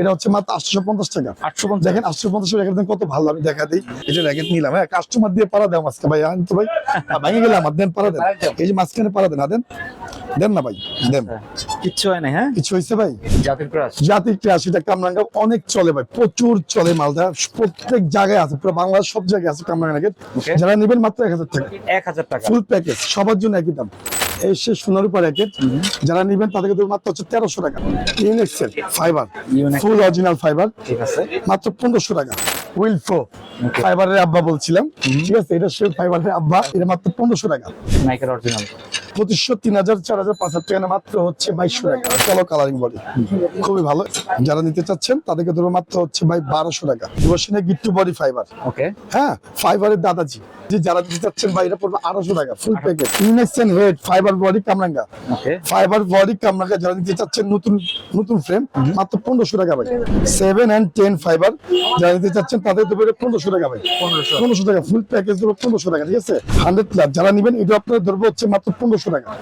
এটা হচ্ছে মাত্র আটশো পঞ্চাশ টাকা। আটশো পঞ্চাশ। দেখেন আটশো পঞ্চাশ কত ভালো আমি দেখা দিই। এই যে র্যাকেট নিলাম হ্যাঁ কাস্টমার দিয়ে পারা দেন আজকে ভাই আনতো ভাই। ভেঙে দেন পারা দেন। এই যে মাঝখানে পারা দেন হ্যাঁ, দেন। দেন না ভাই দেন। কিচ্ছু হয় না হ্যাঁ? কিছু হয়েছে ভাই? জাতির ক্রাশ জাতির ক্রাশ এটা কামরাঙ্গা অনেক চলে ভাই প্রচুর চলে মালদা প্রত্যেক জায়গায় আছে পুরো বাংলাদেশ সব জায়গায় আছে কামরাঙ্গা যারা নেবেন মাত্র এক হাজার টাকা। এক হাজার টাকা। ফুল প্যাকেজ সবার জন্য একই দাম। এই সে সোনার উপর র্যাকেট যারা নেবেন তাদেরকে দেবো মাত্র হচ্ছে তেরোশো টাকা। ইউনেক্সেল ফাইবার ফুল অরিজিনাল ফাইবার ঠিক আছে। মাত্র পনেরোশো টাকা। উইল প্রো ফাইবারের আব্বা বলছিলাম। ঠিক আছে এটা সে ফাইবারের আব্বা এটা মাত্র পনেরোশো টাকা। নাইকের অরিজিনাল পঁচিশশো তিন হাজার চার হাজার পাঁচ হাজার টাকা মাত্র হচ্ছে বাইশশো টাকা। চলো কালারিং বডি খুবই ভালো। যারা নিতে চাচ্ছেন তাদেরকে ধরো মাত্র হচ্ছে ভাই বারোশো টাকা। ডিভোশনে গিট্টু বডি ফাইবার ওকে হ্যাঁ ফাইবারের দাদাজি। যে যারা দিতে চাচ্ছেন ভাই এটা পড়বে আড়াইশো টাকা ফুল প্যাকেজ ইউনেক্সেন হেড ফাইবার বডি কামরাঙ্গা। ফাইবার বডি কামরাঙ্গা যারা নিতে চাচ্ছেন নতুন নতুন ফ্রেম মাত্র পনেরোশো টাকা ভাই। সেভেন অ্যান্ড টেন ফাইবার যারা নিতে চাচ্ছেন তাদের দেবে পনেরোশো টাকা ভাই। পনেরোশো। পনেরোশো টাকা ফুল প্যাকেজ দেবো পনেরোশো টাকা ঠিক আছে? হান্ড্রেড প্লাস যারা নেবেন এটা আপনার ধরবো হচ্ছে মাত্র পনেরোশো টাকা